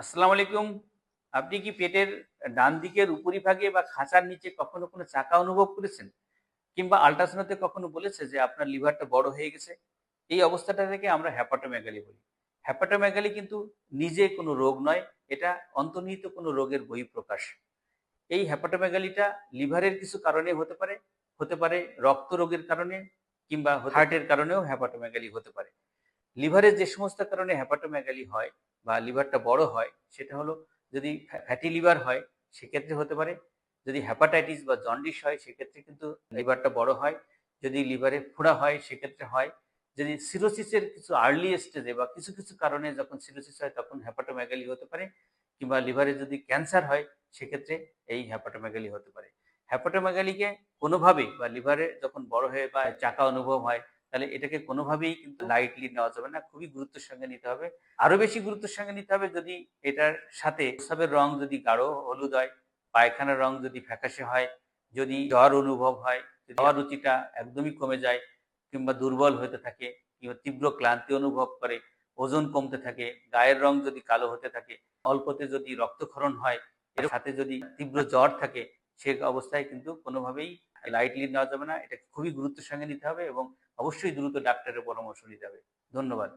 আসসালামু আলাইকুম। আপনি কি পেটের ডান দিকের উপরিভাগে বা খাঁচার নিচে কখনো কোনো চাকা অনুভব করেছেন? কিংবা আল্ট্রাসাউন্ডে কখনো বলেছে যে আপনার লিভারটা বড় হয়ে গেছে? এই অবস্থাটা থেকে আমরা হ্যাপাটোমেগালি বলি। হ্যাপাটোমেগালি কিন্তু নিজে কোনো রোগ নয় এটা অন্তর্নিহিত কোনো রোগের বহিঃপ্রকাশ। এই হ্যাপাটোমেগালিটা লিভারের কিছু কারণে হতে পারে হতে পারে রক্ত রোগের কারণে কিংবা হার্টের কারণেও হ্যাপাটোমেগালি হতে পারে। লিভারের যে সমস্ত কারণে হ্যাপাটোমেগালি হয় বা লিভারটা বড় হয়, সেটা হলো যদি ফ্যাটি লিভার হয়, সেক্ষেত্রে হতে পারে। যদি হ্যাপাটাইটিস বা জন্ডিস হয়, সেক্ষেত্রে কিন্তু লিভারটা বড় হয়। যদি লিভারে ফোড়া হয়, সেক্ষেত্রে হয়। যদি সিরোসিসের কিছু আর্লি স্টেজে বা কিছু কিছু কারণে যখন সিরোসিস হয়, তখন হ্যাপাটোমেগালি হতে পারে। কিংবা লিভারে যদি ক্যান্সার হয়, সেক্ষেত্রে এই হ্যাপাটোমেগালি হতে পারে। হ্যাপাটোমেগালিকে কোনোভাবেই বা লিভারে যখন বড় হয়ে বা চাকা অনুভব হয় তাহলে এটাকে কোনোভাবেই কিন্তু লাইটলি নেওয়া যাবে না, খুবই গুরুত্বের সঙ্গে নিতে হবে। আরও বেশি গুরুত্বের সঙ্গে নিতে হবে যদি এটার সাথে প্রস্রাবের রং যদি গাঢ় হলুদ হয়, পায়খানার রং যদি ফ্যাকাশে হয়, যদি জ্বর অনুভব হয় খাওয়ার রুচিটা একদমই কমে যায় কিংবা দুর্বল হতে থাকে কিংবা তীব্র ক্লান্তি অনুভব করে, ওজন কমতে থাকে, গায়ের রং যদি কালো হতে থাকে, অল্পতে যদি রক্তক্ষরণ হয়, এর সাথে যদি তীব্র জ্বর থাকে, সে অবস্থায় কিন্তু কোনোভাবেই লাইটলি নেওয়া যাবে না। এটা খুবই গুরুত্বের সঙ্গে নিতে হবে এবং অবশ্যই দ্রুত ডাক্তারের পরামর্শ নিতে হবে। ধন্যবাদ।